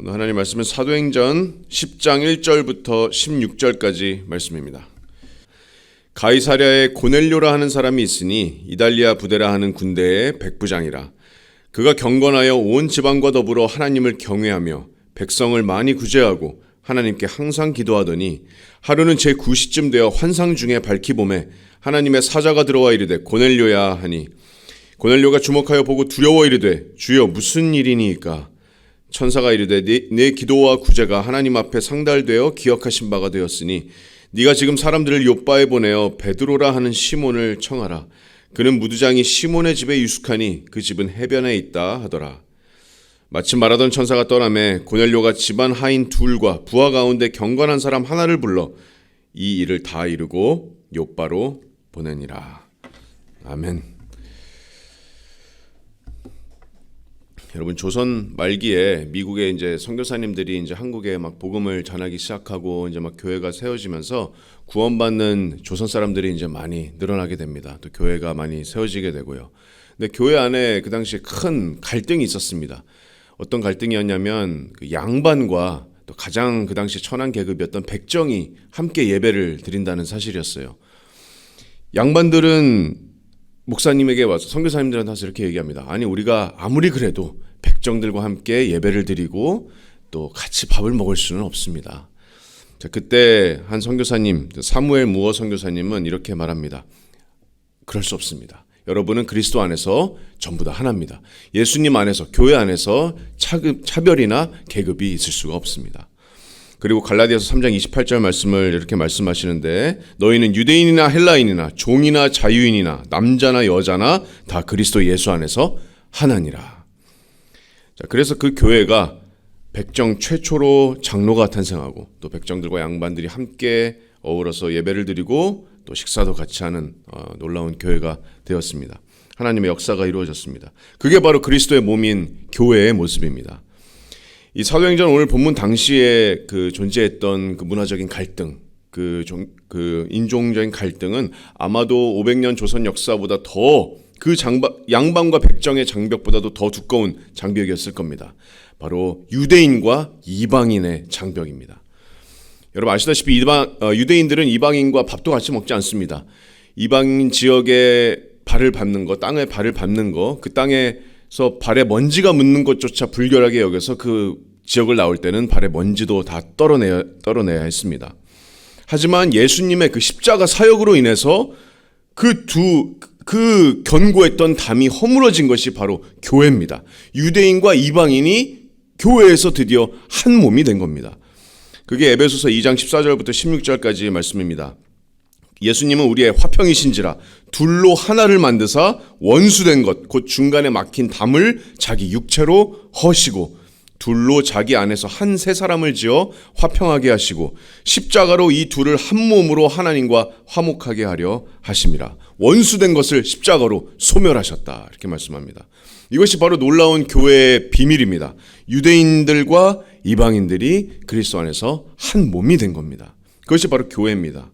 오늘 하나님 말씀은 사도행전 10장 1절부터 16절까지 말씀입니다. 가이사랴에 고넬료라 하는 사람이 있으니 이달리아 부대라 하는 군대의 백부장이라. 그가 경건하여 온 지방과 더불어 하나님을 경외하며 백성을 많이 구제하고 하나님께 항상 기도하더니 하루는 제 9시쯤 되어 환상 중에 밝히 봄에 하나님의 사자가 들어와 이르되 고넬료야 하니. 고넬료가 주목하여 보고 두려워 이르되 주여 무슨 일이니이까 천사가 이르되 내, 내 기도와 구제가 하나님 앞에 상달되어 기억하신 바가 되었으니 네가 지금 사람들을 요바에 보내어 베드로라 하는 시몬을 청하라. 그는 무두장이 시몬의 집에 유숙하니 그 집은 해변에 있다 하더라. 마침 말하던 천사가 떠남에 고넬료가 집안 하인 둘과 부하 가운데 경건한 사람 하나를 불러 이 일을 다 이루고 요바로 보내니라. 아멘. 여러분 조선 말기에 미국의 이제 선교사님들이 이제 한국에 막 복음을 전하기 시작하고 이제 막 교회가 세워지면서 구원받는 조선 사람들이 이제 많이 늘어나게 됩니다. 또 교회가 많이 세워지게 되고요. 근데 교회 안에 그 당시에 큰 갈등이 있었습니다. 어떤 갈등이었냐면 그 양반과 또 가장 그 당시 천한 계급이었던 백정이 함께 예배를 드린다는 사실이었어요. 양반들은 목사님에게 와서 선교사님들한테 와서 이렇게 얘기합니다. 아니 우리가 아무리 그래도 백정들과 함께 예배를 드리고 또 같이 밥을 먹을 수는 없습니다. 자, 그때 한 선교사님 사무엘 무어 선교사님은 이렇게 말합니다. 그럴 수 없습니다. 여러분은 그리스도 안에서 전부 다 하나입니다. 예수님 안에서 교회 안에서 차급, 차별이나 계급이 있을 수가 없습니다. 그리고 갈라디아서 3장 28절 말씀을 이렇게 말씀하시는데 너희는 유대인이나 헬라인이나 종이나 자유인이나 남자나 여자나 다 그리스도 예수 안에서 하나니라. 자, 그래서 그 교회가 백정 최초로 장로가 탄생하고 또 백정들과 양반들이 함께 어우러서 예배를 드리고 또 식사도 같이 하는 어, 놀라운 교회가 되었습니다. 하나님의 역사가 이루어졌습니다. 그게 바로 그리스도의 몸인 교회의 모습입니다. 이 사도행전 오늘 본문 당시에 그 존재했던 그 문화적인 갈등, 그, 종, 그 인종적인 갈등은 아마도 500년 조선 역사보다 더 그 양반과 백정의 장벽보다도 더 두꺼운 장벽이었을 겁니다. 바로 유대인과 이방인의 장벽입니다. 여러분 아시다시피 이방, 어, 유대인들은 이방인과 밥도 같이 먹지 않습니다. 이방인 지역에 발을 밟는 거, 땅에 발을 밟는 거, 그 땅에 서 발에 먼지가 묻는 것조차 불결하게 여겨서 그 지역을 나올 때는 발에 먼지도 다 떨어내야, 떨어내야 했습니다. 하지만 예수님의 그 십자가 사역으로 인해서 그 두, 그 견고했던 담이 허물어진 것이 바로 교회입니다. 유대인과 이방인이 교회에서 드디어 한 몸이 된 겁니다. 그게 에베소서 2장 14절부터 16절까지의 말씀입니다. 예수님은 우리의 화평이신지라 둘로 하나를 만드사 원수된 것 곧 중간에 막힌 담을 자기 육체로 허시고 둘로 자기 안에서 한 세 사람을 지어 화평하게 하시고 십자가로 이 둘을 한 몸으로 하나님과 화목하게 하려 하심이라. 원수된 것을 십자가로 소멸하셨다. 이렇게 말씀합니다. 이것이 바로 놀라운 교회의 비밀입니다. 유대인들과 이방인들이 그리스도 안에서 한 몸이 된 겁니다. 그것이 바로 교회입니다.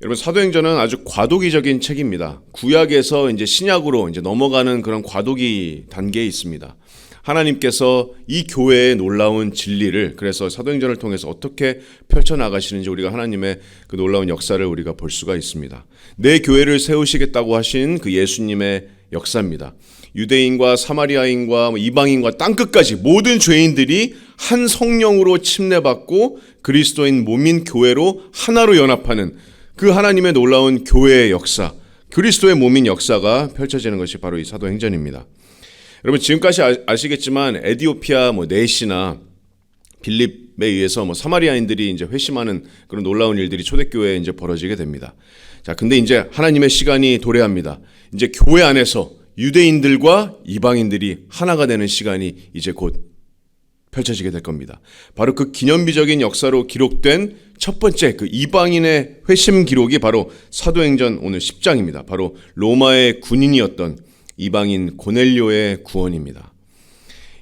여러분 사도행전은 아주 과도기적인 책입니다. 구약에서 이제 신약으로 이제 넘어가는 그런 과도기 단계에 있습니다. 하나님께서 이 교회의 놀라운 진리를 그래서 사도행전을 통해서 어떻게 펼쳐 나가시는지 우리가 하나님의 그 놀라운 역사를 우리가 볼 수가 있습니다. 내 교회를 세우시겠다고 하신 그 예수님의 역사입니다. 유대인과 사마리아인과 뭐 이방인과 땅 끝까지 모든 죄인들이 한 성령으로 침례받고 그리스도인 몸인 교회로 하나로 연합하는 그 하나님의 놀라운 교회의 역사, 그리스도의 몸인 역사가 펼쳐지는 것이 바로 이 사도행전입니다. 여러분 지금까지 아시겠지만 에디오피아 뭐 네시나 빌립에 의해서 뭐 사마리아인들이 이제 회심하는 그런 놀라운 일들이 초대교회에 이제 벌어지게 됩니다. 자, 근데 이제 하나님의 시간이 도래합니다. 이제 교회 안에서 유대인들과 이방인들이 하나가 되는 시간이 이제 곧 펼쳐지게 될 겁니다. 바로 그 기념비적인 역사로 기록된 첫 번째 그 이방인의 회심 기록이 바로 사도행전 오늘 10장입니다. 바로 로마의 군인이었던 이방인 고넬료의 구원입니다.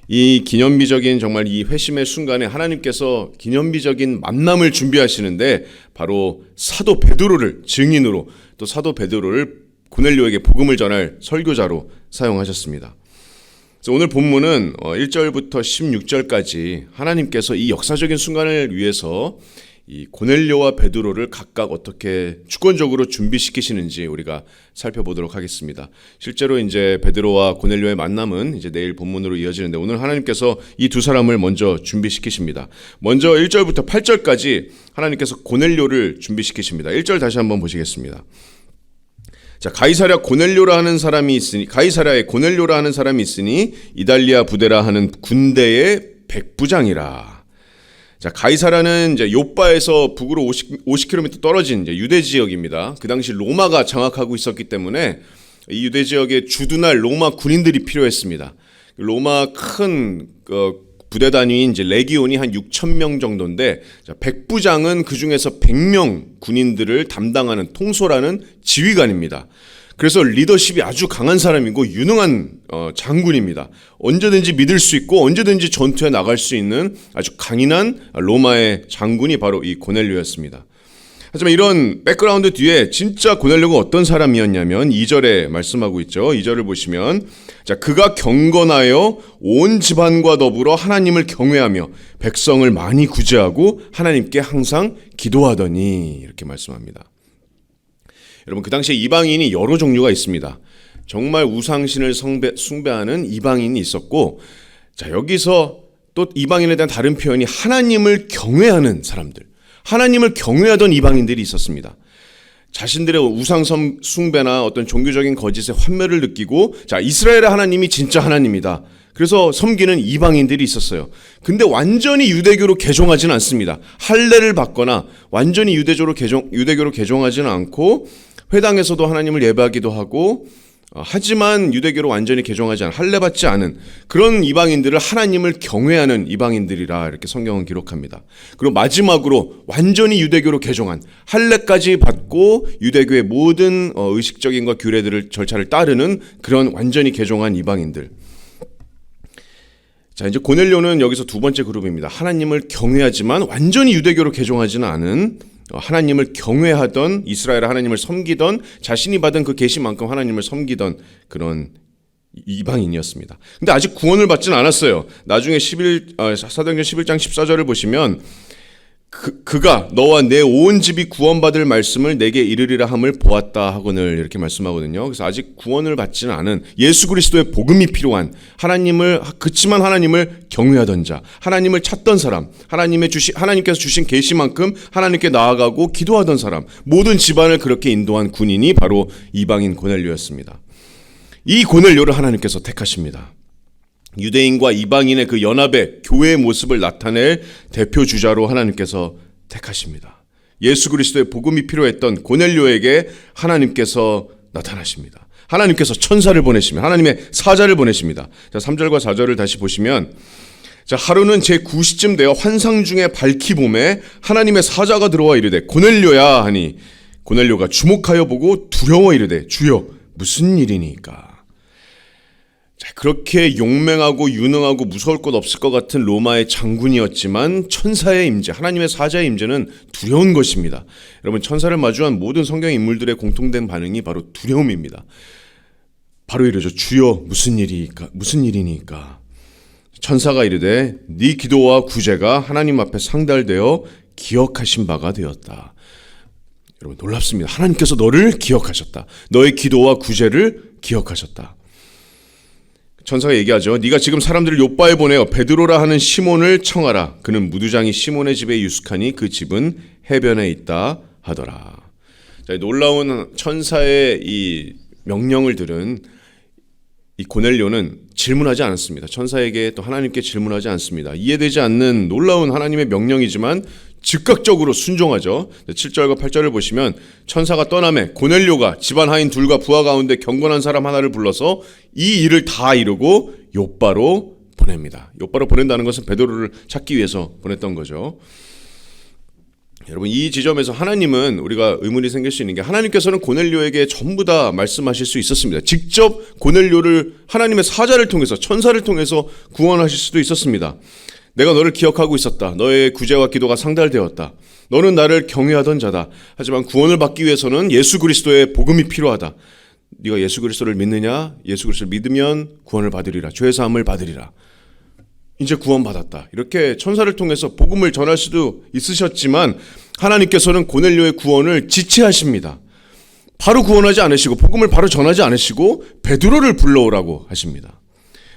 이 기념비적인 정말 이 회심의 순간에 하나님께서 기념비적인 만남을 준비하시는데 바로 사도 베드로를 증인으로 또 사도 베드로를 고넬료에게 복음을 전할 설교자로 사용하셨습니다. 오늘 본문은 어, 1절부터 16절까지 하나님께서 이 역사적인 순간을 위해서 이 고넬료와 베드로를 각각 어떻게 주권적으로 준비시키시는지 우리가 살펴보도록 하겠습니다. 실제로 이제 베드로와 고넬료의 만남은 이제 내일 본문으로 이어지는데 오늘 하나님께서 이 두 사람을 먼저 준비시키십니다. 먼저 1절부터 8절까지 하나님께서 고넬료를 준비시키십니다. 1절 다시 한번 보시겠습니다. 자, 가이사랴 고넬료라 하는 사람이 있으니 가이사랴에 고넬료라 하는 사람이 있으니 이달리아 부대라 하는 군대의 백부장이라. 자, 가이사라는 이제 요바에서 북으로 50, 50km 떨어진 이제 유대 지역입니다. 그 당시 로마가 장악하고 있었기 때문에 이 유대 지역에 주둔할 로마 군인들이 필요했습니다. 로마 큰 어, 부대 단위인 이제 레기온이 한 6천 명 정도인데 자, 백부장은 그 중에서 100명 군인들을 담당하는 통솔하는 지휘관입니다. 그래서 리더십이 아주 강한 사람이고 유능한 어, 장군입니다. 언제든지 믿을 수 있고 언제든지 전투에 나갈 수 있는 아주 강인한 로마의 장군이 바로 이 고넬료였습니다. 하지만 이런 백그라운드 뒤에 진짜 고넬료가 어떤 사람이었냐면 2절에 말씀하고 있죠. 2절을 보시면 자 그가 경건하여 온 집안과 더불어 하나님을 경외하며 백성을 많이 구제하고 하나님께 항상 기도하더니 이렇게 말씀합니다. 여러분 그 당시에 이방인이 여러 종류가 있습니다. 정말 우상신을 성배, 숭배하는 이방인이 있었고 자 여기서 또 이방인에 대한 다른 표현이 하나님을 경외하는 사람들, 하나님을 경외하던 이방인들이 있었습니다. 자신들의 우상 숭배나 어떤 종교적인 거짓의 환멸을 느끼고 자 이스라엘의 하나님이 진짜 하나님이다. 그래서 섬기는 이방인들이 있었어요. 근데 완전히 유대교로 개종하지는 않습니다. 할례를 받거나 완전히 유대교로 개종 유대교로 개종하지는 않고 회당에서도 하나님을 예배하기도 하고 어, 하지만 유대교로 완전히 개종하지 않은 할례 받지 않은 그런 이방인들을 하나님을 경외하는 이방인들이라 이렇게 성경은 기록합니다. 그리고 마지막으로 완전히 유대교로 개종한 할례까지 받고 유대교의 모든 어, 의식적인과 규례들을 절차를 따르는 그런 완전히 개종한 이방인들. 자, 이제 고넬료는 여기서 두 번째 그룹입니다. 하나님을 경외하지만 완전히 유대교로 개종하지는 않은 어, 하나님을 경외하던 이스라엘 하나님을 섬기던 자신이 받은 그 계시만큼 하나님을 섬기던 그런 이방인이었습니다. 근데 아직 구원을 받지는 않았어요. 나중에 11 어, 사도행전 11장 14절을 보시면 그, 그가 너와 내 온 집이 구원받을 말씀을 내게 이르리라 함을 보았다 하고는 이렇게 말씀하거든요. 그래서 아직 구원을 받지는 않은 예수 그리스도의 복음이 필요한 하나님을 그치만 하나님을 경외하던 자, 하나님을 찾던 사람, 하나님의 주신 하나님께서 주신 계시만큼 하나님께 나아가고 기도하던 사람, 모든 집안을 그렇게 인도한 군인이 바로 이방인 고넬료였습니다. 이 고넬료를 하나님께서 택하십니다. 유대인과 이방인의 그 연합의 교회의 모습을 나타낼 대표 주자로 하나님께서 택하십니다. 예수 그리스도의 복음이 필요했던 고넬료에게 하나님께서 나타나십니다. 하나님께서 천사를 보내십니다. 하나님의 사자를 보내십니다. 자, 3절과 4절을 다시 보시면 자, 하루는 제 9시쯤 되어 환상 중에 밝히 봄에 하나님의 사자가 들어와 이르되 고넬료야 하니 고넬료가 주목하여 보고 두려워 이르되 주여 무슨 일이니까 자, 그렇게 용맹하고 유능하고 무서울 것 없을 것 같은 로마의 장군이었지만 천사의 임재, 하나님의 사자의 임재는 두려운 것입니다. 여러분 천사를 마주한 모든 성경 인물들의 공통된 반응이 바로 두려움입니다. 바로 이러죠. 주여 무슨 일이니까 무슨 일이니까 천사가 이르되 네 기도와 구제가 하나님 앞에 상달되어 기억하신 바가 되었다. 여러분 놀랍습니다. 하나님께서 너를 기억하셨다. 너의 기도와 구제를 기억하셨다. 천사가 얘기하죠. 네가 지금 사람들을 요바에 보내어 베드로라 하는 시몬을 청하라. 그는 무두장이 시몬의 집에 유숙하니 그 집은 해변에 있다 하더라. 자, 놀라운 천사의 이 명령을 들은 이 고넬료는 질문하지 않았습니다. 천사에게 또 하나님께 질문하지 않습니다. 이해되지 않는 놀라운 하나님의 명령이지만 즉각적으로 순종하죠. 7절과 8절을 보시면 천사가 떠남에 고넬료가 집안 하인 둘과 부하 가운데 경건한 사람 하나를 불러서 이 일을 다 이루고 요바로 보냅니다. 요바로 보낸다는 것은 베드로를 찾기 위해서 보냈던 거죠. 여러분 이 지점에서 하나님은 우리가 의문이 생길 수 있는 게 하나님께서는 고넬료에게 전부 다 말씀하실 수 있었습니다. 직접 고넬료를 하나님의 사자를 통해서 천사를 통해서 구원하실 수도 있었습니다. 내가 너를 기억하고 있었다. 너의 구제와 기도가 상달되었다. 너는 나를 경외하던 자다. 하지만 구원을 받기 위해서는 예수 그리스도의 복음이 필요하다. 네가 예수 그리스도를 믿느냐? 예수 그리스도를 믿으면 구원을 받으리라. 죄 사함을 받으리라. 이제 구원받았다. 이렇게 천사를 통해서 복음을 전할 수도 있으셨지만 하나님께서는 고넬료의 구원을 지체하십니다. 바로 구원하지 않으시고 복음을 바로 전하지 않으시고 베드로를 불러오라고 하십니다.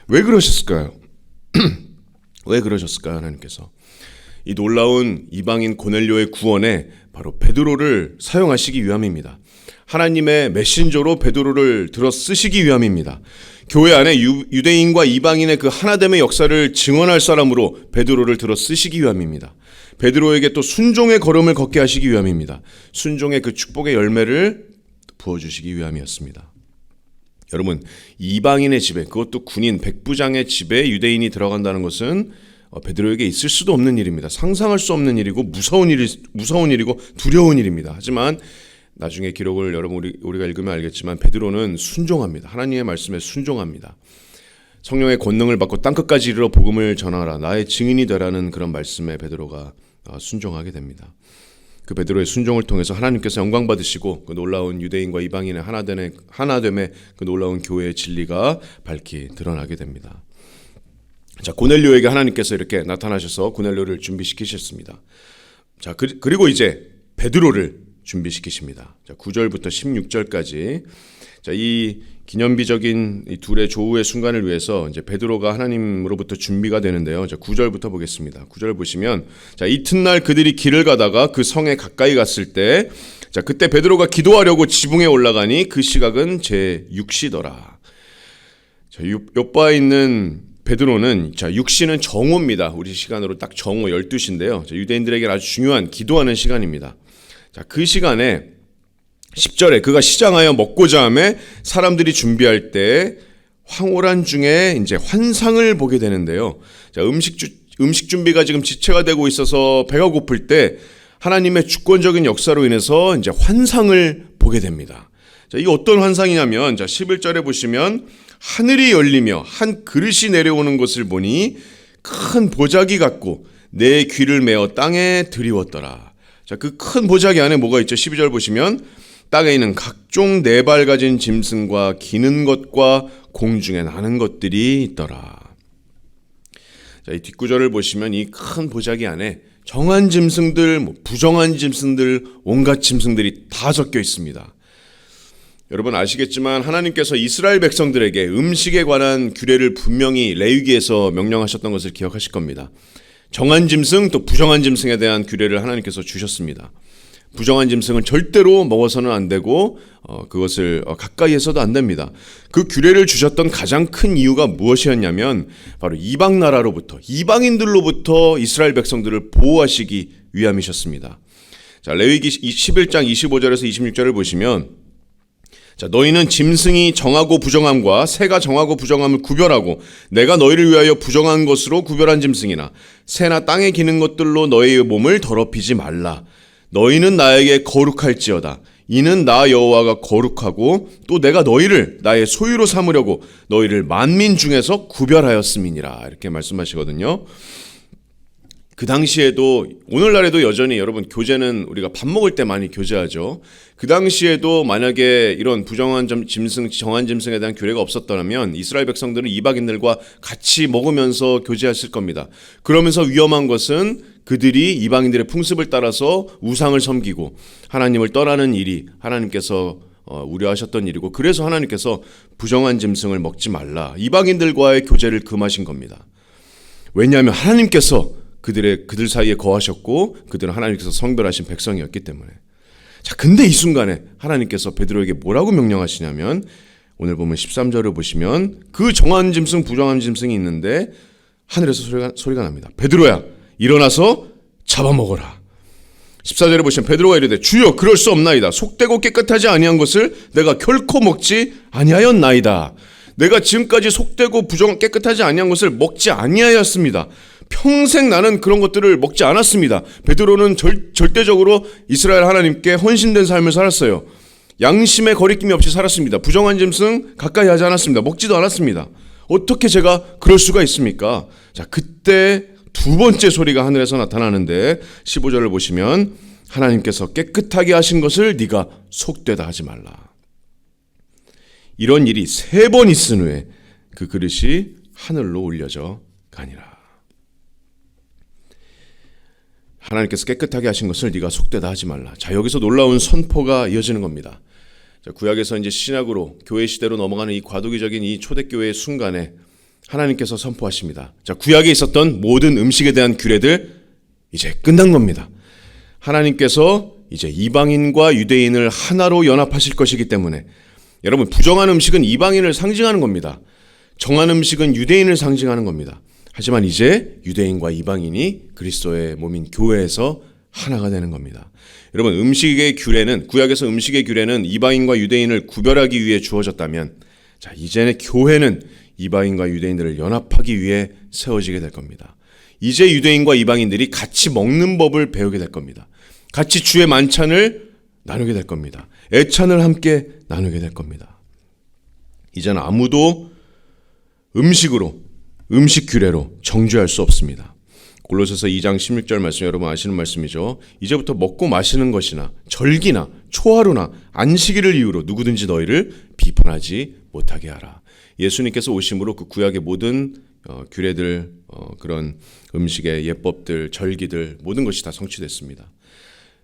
왜 그러셨을까요? 왜 그러셨을까요, 하나님께서? 이 놀라운 이방인 고넬료의 구원에 바로 베드로를 사용하시기 위함입니다. 하나님의 메신저로 베드로를 들어 쓰시기 위함입니다. 교회 안에 유, 유대인과 이방인의 그 하나됨의 역사를 증언할 사람으로 베드로를 들어 쓰시기 위함입니다. 베드로에게 또 순종의 걸음을 걷게 하시기 위함입니다. 순종의 그 축복의 열매를 부어주시기 위함이었습니다. 여러분 이방인의 집에 그것도 군인 백부장의 집에 유대인이 들어간다는 것은 어, 베드로에게 있을 수도 없는 일입니다. 상상할 수 없는 일이고 무서운 일이 무서운 일이고 두려운 일입니다. 하지만 나중에 기록을 여러분 우리, 우리가 읽으면 알겠지만 베드로는 순종합니다. 하나님의 말씀에 순종합니다. 성령의 권능을 받고 땅 끝까지 이르러 복음을 전하라 나의 증인이 되라는 그런 말씀에 베드로가 어, 순종하게 됩니다. 그 베드로의 순종을 통해서 하나님께서 영광 받으시고 그 놀라운 유대인과 이방인의 하나됨의 하나됨의 그 놀라운 교회의 진리가 밝히 드러나게 됩니다. 자 고넬료에게 하나님께서 이렇게 나타나셔서 고넬료를 준비시키셨습니다. 자 그, 그리고 이제 베드로를 준비시키십니다. 자 9절부터 16절까지 자이 기념비적인 이 둘의 조우의 순간을 위해서 이제 베드로가 하나님으로부터 준비가 되는데요. 자 9절부터 보겠습니다. 9절 보시면 자 이튿날 그들이 길을 가다가 그 성에 가까이 갔을 때 자 그때 베드로가 기도하려고 지붕에 올라가니 그 시각은 제 6시더라. 자 옆바에 있는 베드로는 자 6시는 정오입니다. 우리 시간으로 딱 정오 12시인데요. 자, 유대인들에게 아주 중요한 기도하는 시간입니다. 자 그 시간에 10절에 그가 시장하여 먹고자 함에 사람들이 준비할 때 황홀한 중에 이제 환상을 보게 되는데요. 자, 음식 주, 음식 준비가 지금 지체가 되고 있어서 배가 고플 때 하나님의 주권적인 역사로 인해서 이제 환상을 보게 됩니다. 자, 이 어떤 환상이냐면 자, 11절에 보시면 하늘이 열리며 한 그릇이 내려오는 것을 보니 큰 보자기 같고 내 귀를 메어 땅에 들이웠더라. 자, 그 큰 보자기 안에 뭐가 있죠? 12절 보시면 땅에 있는 각종 네 발 가진 짐승과 기는 것과 공중에 나는 것들이 있더라. 자, 이 뒷구절을 보시면 이 큰 보자기 안에 정한 짐승들, 뭐 부정한 짐승들, 온갖 짐승들이 다 섞여 있습니다. 여러분 아시겠지만 하나님께서 이스라엘 백성들에게 음식에 관한 규례를 분명히 레위기에서 명령하셨던 것을 기억하실 겁니다. 정한 짐승 또 부정한 짐승에 대한 규례를 하나님께서 주셨습니다. 부정한 짐승은 절대로 먹어서는 안 되고 어, 그것을 어, 가까이에서도 안 됩니다. 그 규례를 주셨던 가장 큰 이유가 무엇이었냐면 바로 이방 나라로부터 이방인들로부터 이스라엘 백성들을 보호하시기 위함이셨습니다. 자, 레위기 11장 25절에서 26절을 보시면 자, 너희는 짐승이 정하고 부정함과 새가 정하고 부정함을 구별하고 내가 너희를 위하여 부정한 것으로 구별한 짐승이나 새나 땅에 기는 것들로 너희의 몸을 더럽히지 말라. 너희는 나에게 거룩할지어다. 이는 나 여호와가 거룩하고 또 내가 너희를 나의 소유로 삼으려고 너희를 만민 중에서 구별하였음이니라. 이렇게 말씀하시거든요. 그 당시에도 오늘날에도 여전히 여러분 교제는 우리가 밥 먹을 때 많이 교제하죠. 그 당시에도 만약에 이런 부정한 짐승, 정한 짐승에 대한 규례가 없었더라면 이스라엘 백성들은 이방인들과 같이 먹으면서 교제했을 겁니다. 그러면서 위험한 것은 그들이 이방인들의 풍습을 따라서 우상을 섬기고 하나님을 떠나는 일이 하나님께서 어, 우려하셨던 일이고 그래서 하나님께서 부정한 짐승을 먹지 말라 이방인들과의 교제를 금하신 겁니다. 왜냐하면 하나님께서 그들의 그들 사이에 거하셨고 그들은 하나님께서 성별하신 백성이었기 때문에. 자, 근데 이 순간에 하나님께서 베드로에게 뭐라고 명령하시냐면 오늘 보면 13절을 보시면 그 정한 짐승 부정한 짐승이 있는데 하늘에서 소리가, 소리가 납니다. 베드로야 일어나서 잡아먹어라. 14절에 보시면 베드로가 이르되 주여 그럴 수 없나이다. 속되고 깨끗하지 아니한 것을 내가 결코 먹지 아니하였나이다. 내가 지금까지 속되고 부정 깨끗하지 아니한 것을 먹지 아니하였습니다. 평생 나는 그런 것들을 먹지 않았습니다. 베드로는 절, 절대적으로 이스라엘 하나님께 헌신된 삶을 살았어요. 양심의 거리낌이 없이 살았습니다. 부정한 짐승 가까이 하지 않았습니다. 먹지도 않았습니다. 어떻게 제가 그럴 수가 있습니까? 자, 그때 두 번째 소리가 하늘에서 나타나는데 15절을 보시면 하나님께서 깨끗하게 하신 것을 네가 속되다 하지 말라. 이런 일이 세 번 있은 후에 그 그릇이 하늘로 올려져 가니라. 하나님께서 깨끗하게 하신 것을 네가 속되다 하지 말라. 자 여기서 놀라운 선포가 이어지는 겁니다. 자, 구약에서 이제 신약으로 교회 시대로 넘어가는 이 과도기적인 이 초대교회의 순간에 하나님께서 선포하십니다. 자 구약에 있었던 모든 음식에 대한 규례들 이제 끝난 겁니다. 하나님께서 이제 이방인과 유대인을 하나로 연합하실 것이기 때문에 여러분 부정한 음식은 이방인을 상징하는 겁니다. 정한 음식은 유대인을 상징하는 겁니다. 하지만 이제 유대인과 이방인이 그리스도의 몸인 교회에서 하나가 되는 겁니다. 여러분 음식의 규례는 구약에서 음식의 규례는 이방인과 유대인을 구별하기 위해 주어졌다면 자 이제는 교회는 이방인과 유대인들을 연합하기 위해 세워지게 될 겁니다. 이제 유대인과 이방인들이 같이 먹는 법을 배우게 될 겁니다. 같이 주의 만찬을 나누게 될 겁니다. 애찬을 함께 나누게 될 겁니다. 이제는 아무도 음식으로 음식 규례로 정죄할 수 없습니다. 골로새서 2장 16절 말씀 여러분 아시는 말씀이죠. 이제부터 먹고 마시는 것이나 절기나 초하루나 안식일을 이유로 누구든지 너희를 비판하지 못하게 하라. 예수님께서 오심으로 그 구약의 모든 어, 규례들 어, 그런 음식의 예법들 절기들 모든 것이 다 성취됐습니다.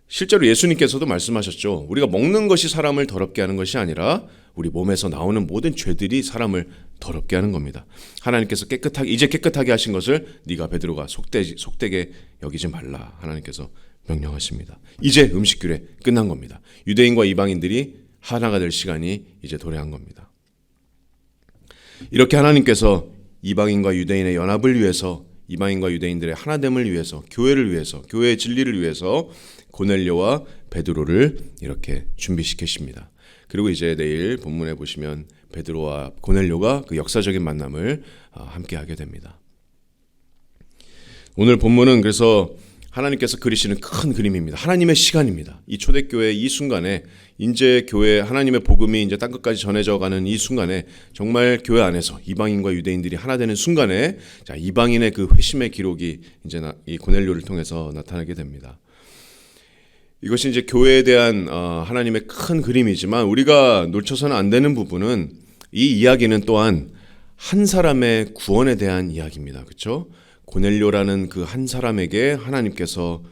실제로 예수님께서도 말씀하셨죠. 우리가 먹는 것이 사람을 더럽게 하는 것이 아니라 우리 몸에서 나오는 모든 죄들이 사람을 더럽게 하는 겁니다. 하나님께서 깨끗하게 이제 깨끗하게 하신 것을 네가 베드로가 속되 속되게 여기지 말라. 하나님께서 명령하십니다. 이제 음식 규례 끝난 겁니다. 유대인과 이방인들이 하나가 될 시간이 이제 도래한 겁니다. 이렇게 하나님께서 이방인과 유대인의 연합을 위해서 이방인과 유대인들의 하나됨을 위해서 교회를 위해서 교회의 진리를 위해서 고넬료와 베드로를 이렇게 준비시키십니다. 그리고 이제 내일 본문에 보시면 베드로와 고넬료가 그 역사적인 만남을 아, 함께 하게 됩니다. 오늘 본문은 그래서 하나님께서 그리시는 큰 그림입니다. 하나님의 시간입니다. 이 초대교회 이 순간에 이제 교회 하나님의 복음이 이제 땅 끝까지 전해져 가는 이 순간에 정말 교회 안에서 이방인과 유대인들이 하나 되는 순간에 자 이방인의 그 회심의 기록이 이제 이 고넬료를 통해서 나타나게 됩니다. 이것이 이제 교회에 대한 어, 하나님의 큰 그림이지만 우리가 놓쳐서는 안 되는 부분은 이 이야기는 또한 한 사람의 구원에 대한 이야기입니다. 그렇죠? 고넬료라는 그 한 사람에게 하나님께서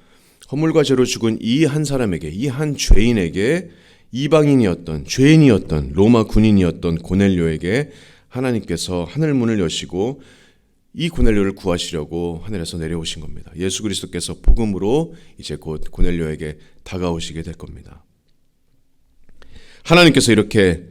허물과 죄로 죽은 이 한 사람에게 이 한 죄인에게 이방인이었던 죄인이었던 로마 군인이었던 고넬료에게 하나님께서 하늘 문을 여시고 이 고넬료를 구하시려고 하늘에서 내려오신 겁니다. 예수 그리스도께서 복음으로 이제 곧 고넬료에게 다가오시게 될 겁니다. 하나님께서 이렇게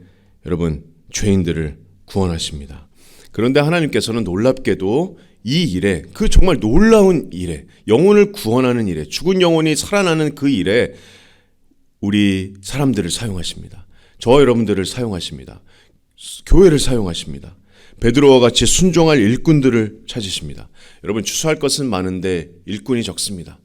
여러분 죄인들을 구원하십니다. 그런데 하나님께서는 놀랍게도 이 일에 그 정말 놀라운 일에 영혼을 구원하는 일에 죽은 영혼이 살아나는 그 일에 우리 사람들을 사용하십니다. 저 여러분들을 사용하십니다. 교회를 사용하십니다. 베드로와 같이 순종할 일꾼들을 찾으십니다. 여러분 추수할 것은 많은데 일꾼이 적습니다.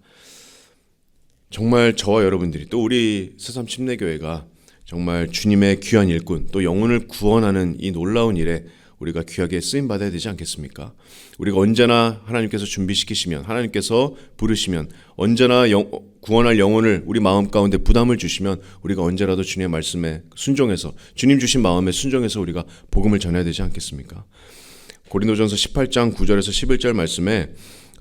정말 저와 여러분들이 또 우리 새삼 침례교회가 정말 주님의 귀한 일꾼 또 영혼을 구원하는 이 놀라운 일에 우리가 귀하게 쓰임 받아야 되지 않겠습니까? 우리가 언제나 하나님께서 준비시키시면 하나님께서 부르시면 언제나 영, 구원할 영혼을 우리 마음 가운데 부담을 주시면 우리가 언제라도 주님의 말씀에 순종해서 주님 주신 마음에 순종해서 우리가 복음을 전해야 되지 않겠습니까? 고린도전서 18장 9절에서 11절 말씀에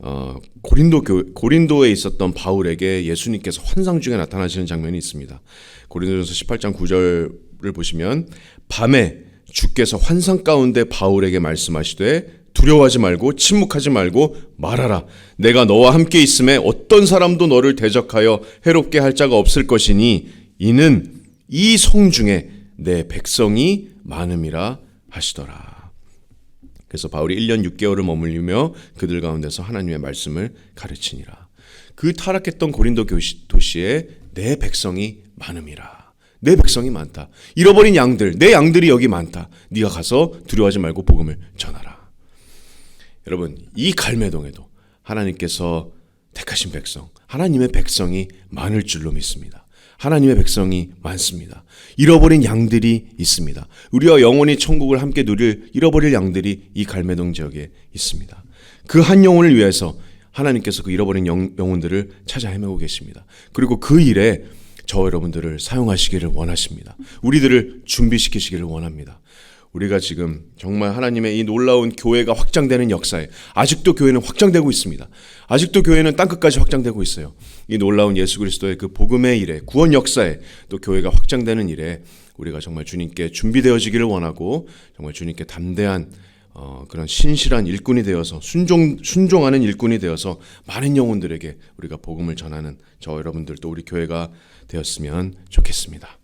어, 고린도 교 고린도에 있었던 바울에게 예수님께서 환상 중에 나타나시는 장면이 있습니다. 고린도전서 18장 9절을 보시면 밤에 주께서 환상 가운데 바울에게 말씀하시되 두려워하지 말고 침묵하지 말고 말하라. 내가 너와 함께 있음에 어떤 사람도 너를 대적하여 해롭게 할 자가 없을 것이니 이는 이 성 중에 내 백성이 많음이라 하시더라. 그래서 바울이 1년 6개월을 머물리며 그들 가운데서 하나님의 말씀을 가르치니라. 그 타락했던 고린도 도시에 내 백성이 많음이라. 내 백성이 많다. 잃어버린 양들, 내 양들이 여기 많다. 네가 가서 두려워하지 말고 복음을 전하라. 여러분, 이 갈매동에도 하나님께서 택하신 백성, 하나님의 백성이 많을 줄로 믿습니다. 하나님의 백성이 많습니다. 잃어버린 양들이 있습니다. 우리와 영원히 천국을 함께 누릴 잃어버릴 양들이 이 갈매동 지역에 있습니다. 그 한 영혼을 위해서 하나님께서 그 잃어버린 영, 영혼들을 찾아 헤매고 계십니다. 그리고 그 일에 저 여러분들을 사용하시기를 원하십니다. 우리들을 준비시키시기를 원합니다. 우리가 지금 정말 하나님의 이 놀라운 교회가 확장되는 역사에 아직도 교회는 확장되고 있습니다. 아직도 교회는 땅끝까지 확장되고 있어요. 이 놀라운 예수 그리스도의 그 복음의 일에 구원 역사에 또 교회가 확장되는 일에 우리가 정말 주님께 준비되어지기를 원하고 정말 주님께 담대한 어, 그런 신실한 일꾼이 되어서 순종 순종하는 일꾼이 되어서 많은 영혼들에게 우리가 복음을 전하는 저 여러분들 또 우리 교회가 되었으면 좋겠습니다.